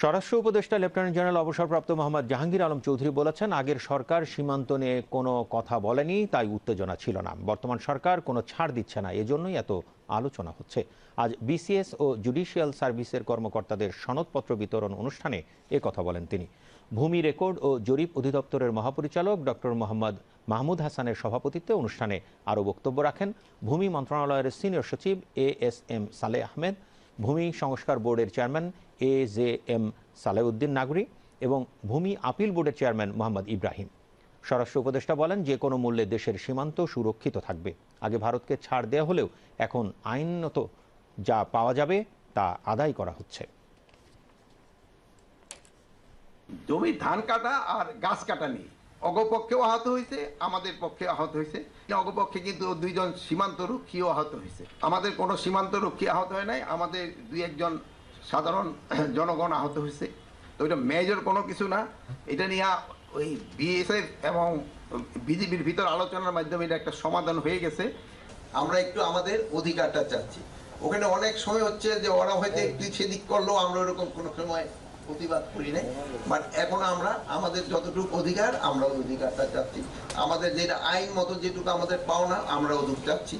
স্বরাষ্ট্র উপদেষ্টা lieutenant general অবসরপ্রাপ্ত মোহাম্মদ জাহাঙ্গীর আলম চৌধুরী বলেছেন, আগের সরকার সীমান্ত নিয়ে কোনো কথা বলেনি, তাই উত্তেজনা ছিল না। বর্তমান সরকার কোনো ছাড় দিচ্ছে না, এজন্যই এত আলোচনা হচ্ছে। আজ বিসিএস ও জুডিশিয়াল সার্ভিসের কর্মকর্তাদের সনদপত্র বিতরণ অনুষ্ঠানে এ কথা বলেন তিনি। ভূমি রেকর্ড ও জরিপ অধিদপ্তরের মহাপরিচালক ডক্টর মোহাম্মদ মাহমুদ হাসানের সভাপতিত্বে অনুষ্ঠানে আরও বক্তব্য রাখেন। ভূমি মন্ত্রণালয়ের সিনিয়র সচিব এ এস এম সালে আহমেদ, ভূমি সংস্কার বোর্ডের chairman A J M Salehuddin Nagari এবং ভূমি আপিল বোর্ডের চেয়ারম্যান মোহাম্মদ ইব্রাহিম। স্বরাষ্ট্র উপদেষ্টা বলেন, যে কোনো মূল্যে দেশের সীমান্ত সুরক্ষিত থাকবে। আগে ভারতকে ছাড় দেওয়া হলেও এখন আইনত যা পাওয়া যাবে তা আদায় করা হচ্ছে। জমি ধান কাটা আর গাছ কাটা নিয়ে অগপক্ষেও আহত হয়েছে, আমাদের পক্ষে আহত হয়েছে। অগপক্ষে কিন্তু দুইজন সীমান্ত রক্ষীও আহত হয়েছে। আমাদের কোনো সীমান্ত রক্ষী আহত হয় নাই, আমাদের দুই একজন সাধারণ জনগণ আহত হয়েছে। তো এটা মেজর কোনো কিছু না। এটা নিয়ে ওই বিএসএফ এবং বিজেপির ভিতর আলোচনার মাধ্যমে এটা একটা সমাধান হয়ে গেছে। আমরা একটু আমাদের অধিকারটা চাচ্ছি। ওখানে অনেক সময় হচ্ছে যে ওরা হয়তো একটু সেদিক করলেও আমরা ওরকম কোনো সময় প্রতিবাদ করি নাই। বাট এখন আমরা, আমাদের যতটুকু অধিকার আমরা অধিকারটা চাচ্ছি। আমাদের যেটা আইন মতো যেটুকু আমাদের পাওনা আমরা ওটুকু চাচ্ছি।